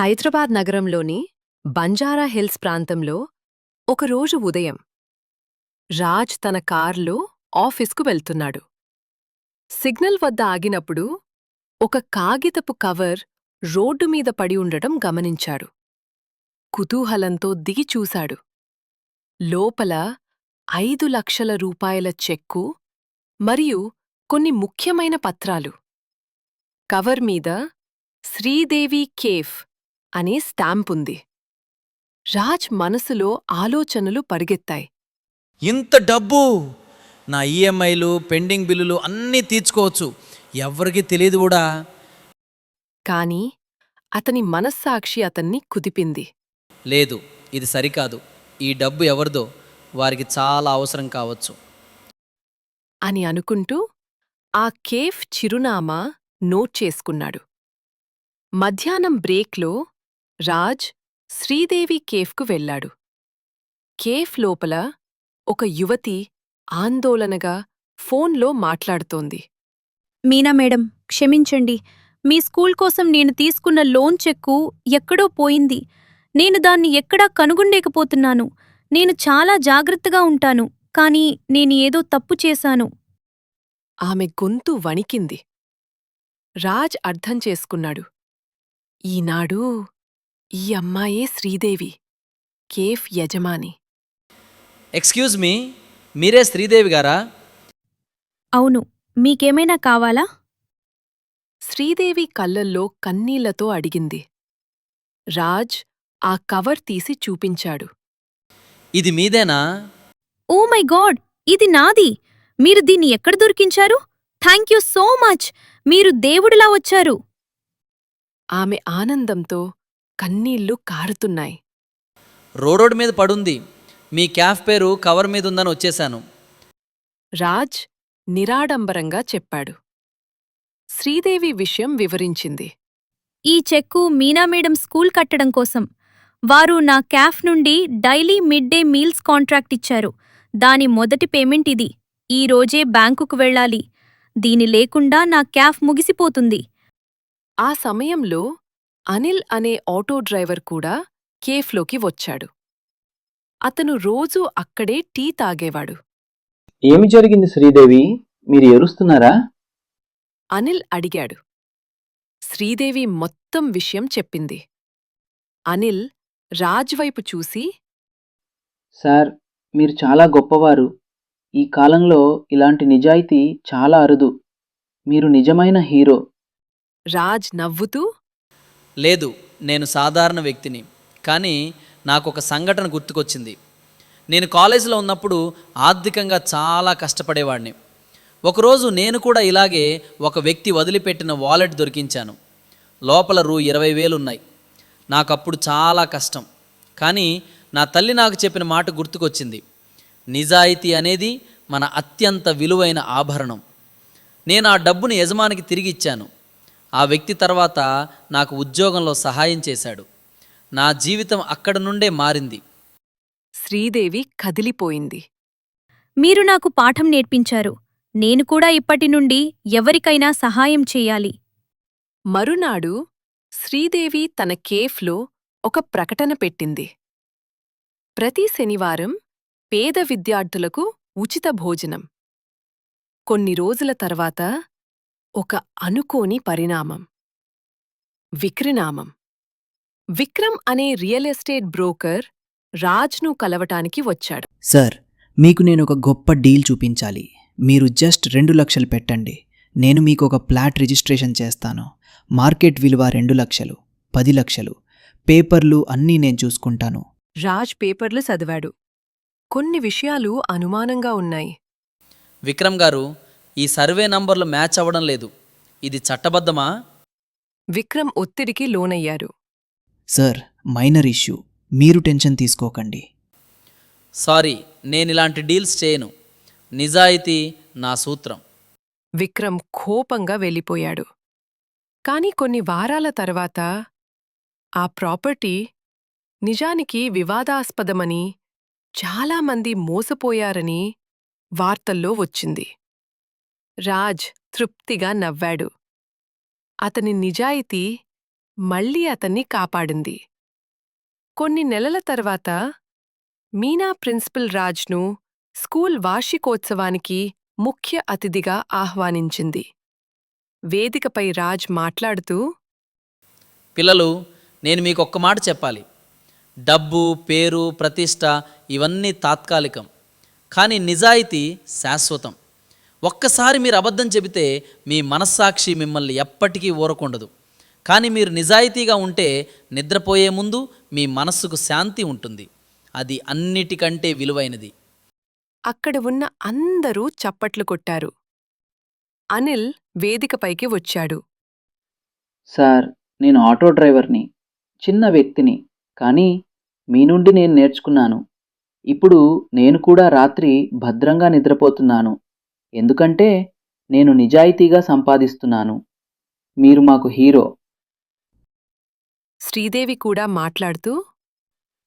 హైదరాబాద్ నగరంలోని బంజారా హిల్స్ ప్రాంతంలో ఒకరోజు ఉదయం రాజ్ తన కార్లో ఆఫీస్కు వెళ్తున్నాడు. సిగ్నల్ వద్ద ఆగినప్పుడు ఒక కాగితపు కవర్ రోడ్డు మీద పడి ఉండటం గమనించాడు. కుతూహలంతో దిగి చూశాడు. లోపల ఐదు లక్షల రూపాయల చెక్కు మరియు కొన్ని ముఖ్యమైన పత్రాలు. కవర్ మీద శ్రీదేవి కేఫ్ అనే స్టాంపుంది. రాజ్ మనసులో ఆలోచనలు పరిగెత్తాయి. ఇంత డబ్బు! నా ఈఎంఐలు పెండింగ్ బిల్లులు అన్నీ తీర్చుకోవచ్చు. ఎవరికి తెలియదు కూడా. కాని అతని మనస్సాక్షి అతన్ని కుదిపింది. లేదు ఇది సరికాదు. ఈ డబ్బు ఎవరిదో వారికి చాలా అవసరం కావచ్చు. అని అనుకుంటూ ఆ కేఫ్ చిరునామా నోట్ చేసుకున్నాడు. మధ్యాహ్నం బ్రేక్లో రాజ్ శ్రీదేవి కేఫ్కు వెళ్ళాడు. కేఫ్ లోపల ఒక యువతి ఆందోళనగా ఫోన్లో మాట్లాడుతోంది. మీనా మేడం క్షమించండి. మీ స్కూల్ కోసం నేను తీసుకున్న లోన్ చెక్కు ఎక్కడో పోయింది. నేను దాన్ని ఎక్కడా కనుగొండేకపోతున్నాను నేను చాలా జాగ్రత్తగా ఉంటాను కానీ నేను ఏదో తప్పు చేశాను. ఆమె గొంతు వణికింది. రాజ్ అర్థం చేసుకున్నాడు. ఈనాడు ఈ అమ్మాయే శ్రీదేవి. కేఫ్ యజమాని. ఎక్స్క్యూజ్ మీ మీరే శ్రీదేవి గారా? అవును మీకేమైనా కావాలా? శ్రీదేవి కళ్ళల్లో కన్నీళ్ళతో అడిగింది. రాజ్ ఆ కవర్ తీసి చూపించాడు. ఇది మీదేనా? ఓ మై గాడ్ ఇది నాది. మీరు దీన్ని ఎక్కడ దొరికించారు? థ్యాంక్ యూ సో మచ్ మీరు దేవుడిలా వచ్చారు. ఆమె ఆనందంతో కన్నీళ్ళు కారుతున్నాయి. రోడ్ మీద పడుంది. మీ క్యాఫ్ పేరు కవర్ మీద ఉందని వచ్చేశాను. రాజ్ నిరాడంబరంగా చెప్పాడు. శ్రీదేవి విషయం వివరించింది. ఈ చెక్కు మీనా మేడం స్కూల్ కట్టడం కోసం. వారు నా క్యాఫ్ నుండి daily mid day meals contract ఇచ్చారు. దాని మొదటి పేమెంట్ ఇది. ఈ రోజే బ్యాంకుకు వెళ్ళాలి. దీని లేకుండా నా క్యాఫ్ ముగిసిపోతుంది. ఆ సమయంలో అనిల్ అనే ఆటో డ్రైవర్ కూడా కేఫ్లోకి వచ్చాడు. అతను రోజూ అక్కడే టీ తాగేవాడు. ఏమి జరిగింది శ్రీదేవి? మీరు ఏరుస్తున్నారా అనిల్ అడిగాడు. శ్రీదేవి మొత్తం విషయం చెప్పింది. అనిల్ రాజ్ వైపు చూసి సార్ మీరు చాలా గొప్పవారు. ఈ కాలంలో ఇలాంటి నిజాయితీ చాలా అరుదు. మీరు నిజమైన హీరో. రాజ్ నవ్వుతూ లేదు నేను సాధారణ వ్యక్తిని కానీ నాకు ఒక సంఘటన గుర్తుకొచ్చింది. నేను కాలేజీలో ఉన్నప్పుడు ఆర్థికంగా చాలా కష్టపడేవాడిని. ఒకరోజు నేను కూడా ఇలాగే ఒక వ్యక్తి వదిలిపెట్టిన వాలెట్ దొరికించాను. లోపల రూ ఇరవై వేలు ఉన్నాయి. నాకప్పుడు చాలా కష్టం. కానీ నా తల్లి నాకు చెప్పిన మాట గుర్తుకొచ్చింది. నిజాయితీ అనేది మన అత్యంత విలువైన ఆభరణం. నేను ఆ డబ్బును యజమానికి తిరిగి ఇచ్చాను. ఆ వ్యక్తి తర్వాత నాకు ఉద్యోగంలో సహాయం చేశాడు. నా జీవితం అక్కడ నుండే మారింది. శ్రీదేవి కదిలిపోయింది. మీరు నాకు పాఠం నేర్పించారు. నేను కూడా ఇప్పటి నుండి ఎవరికైనా సహాయం చేయాలి. మరునాడు శ్రీదేవి తన కేఫ్లో ఒక ప్రకటన పెట్టింది. ప్రతి శనివారం పేద విద్యార్థులకు ఉచిత భోజనం. కొన్ని రోజుల తర్వాత ఒక అనుకోని పరిణామం. విక్రనామం. విక్రమ్ అనే రియల్ ఎస్టేట్ బ్రోకర్ రాజ్ను కలవటానికి వచ్చాడు. సార్ మీకు నేను ఒక గొప్ప డీల్ చూపించాలి. మీరు జస్ట్ రెండు లక్షలు పెట్టండి. నేను మీకు ఒక ప్లాట్ రిజిస్ట్రేషన్ చేస్తాను. మార్కెట్ విలువ రెండు లక్షలు పది లక్షలు. పేపర్లు అన్నీ నేను చూసుకుంటాను. రాజ్ పేపర్లు చదివాడు. కొన్ని విషయాలు అనుమానంగా ఉన్నాయి. విక్రమ్ గారు ఈ సర్వే నంబర్లు మ్యాచ్ అవ్వడం లేదు. ఇది చట్టబద్ధమా? విక్రమ్ ఒత్తిడికి లోనయ్యారు. Sir minor issue. మీరు టెన్షన్ తీసుకోకండి. సారీ నేను ఇలాంటి డీల్స్ చేయను. నిజాయితీ నా సూత్రం. విక్రమ్ కోపంగా వెళ్ళిపోయాడు. కాని కొన్ని వారాల తర్వాత ఆ ప్రాపర్టీ నిజానికి వివాదాస్పదమని చాలామంది మోసపోయారని వార్తల్లో వచ్చింది. రాజ్ తృప్తిగా నవ్వాడు. అతని నిజాయితీ మళ్ళీ అతన్ని కాపాడింది. కొన్ని నెలల తర్వాత మీనా ప్రిన్సిపల్ రాజ్ను స్కూల్ వార్షికోత్సవానికి ముఖ్య అతిథిగా ఆహ్వానించింది. వేదికపై రాజ్ మాట్లాడుతూ పిల్లలు నేను మీకు ఒక్క మాట చెప్పాలి. డబ్బు పేరు ప్రతిష్ట ఇవన్నీ తాత్కాలికం. కానీ నిజాయితీ శాశ్వతం. ఒక్కసారి మీరు అబద్ధం చెబితే మీ మనస్సాక్షి మిమ్మల్ని ఎప్పటికీ ఊరకుండదు. కానీ మీరు నిజాయితీగా ఉంటే నిద్రపోయే ముందు మీ మనస్సుకు శాంతి ఉంటుంది. అది అన్నిటికంటే విలువైనది. అక్కడ ఉన్న అందరూ చప్పట్లు కొట్టారు. అనిల్ వేదికపైకి వచ్చాడు. సార్ నేను ఆటో డ్రైవర్ని చిన్న వ్యక్తిని కానీ మీ నుండి నేను నేర్చుకున్నాను. ఇప్పుడు నేను కూడా రాత్రి భద్రంగా నిద్రపోతున్నాను. ఎందుకంటే నేను నిజాయితీగా సంపాదిస్తున్నాను. మీరు మాకు హీరో. శ్రీదేవి కూడా మాట్లాడుతూ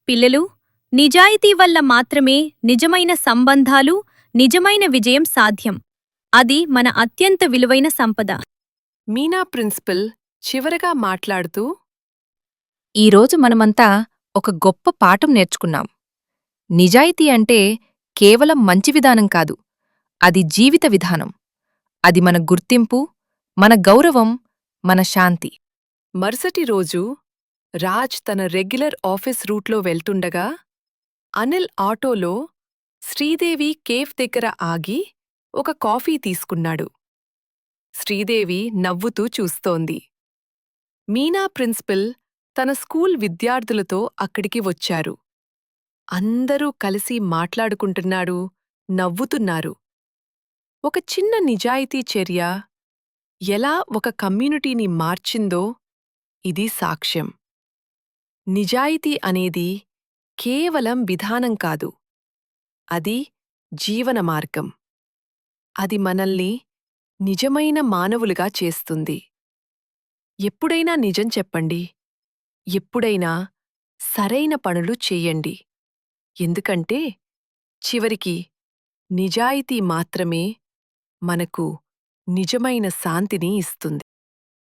పిల్లలు నిజాయితీ వల్ల మాత్రమే నిజమైన సంబంధాలు నిజమైన విజయం సాధ్యం. అది మన అత్యంత విలువైన సంపద. మీనా ప్రిన్సిపల్ చివరగా మాట్లాడుతూ ఈరోజు మనమంతా ఒక గొప్ప పాఠం నేర్చుకున్నాం. నిజాయితీ అంటే కేవలం మంచి విధానం కాదు. అది జీవిత విధానం. అది మన గుర్తింపు మన గౌరవం మన శాంతి. మరుసటి రోజు రాజ్ తన రెగ్యులర్ ఆఫీస్ రూట్లో వెళ్తుండగా అనిల్ ఆటోలో శ్రీదేవి కేఫ్ దగ్గర ఆగి ఒక కాఫీ తీసుకున్నాడు. శ్రీదేవి నవ్వుతూ చూస్తోంది. మీనా ప్రిన్సిపల్ తన స్కూల్ విద్యార్థులతో అక్కడికి వచ్చారు. అందరూ కలిసి మాట్లాడుకుంటున్నాడు నవ్వుతున్నారు. ఒక చిన్న నిజాయితీ చర్య ఎలా ఒక కమ్యూనిటీని మార్చిందో ఇది సాక్ష్యం. నిజాయితీ అనేది కేవలం విధానం కాదు అది జీవన మార్గం. అది మనల్ని నిజమైన మానవులుగా చేస్తుంది. ఎప్పుడైనా నిజం చెప్పండి ఎప్పుడైనా సరైన పనులు చెయ్యండి ఎందుకంటే చివరికి నిజాయితీ మాత్రమే మనకు నిజమైన శాంతిని ఇస్తుంది.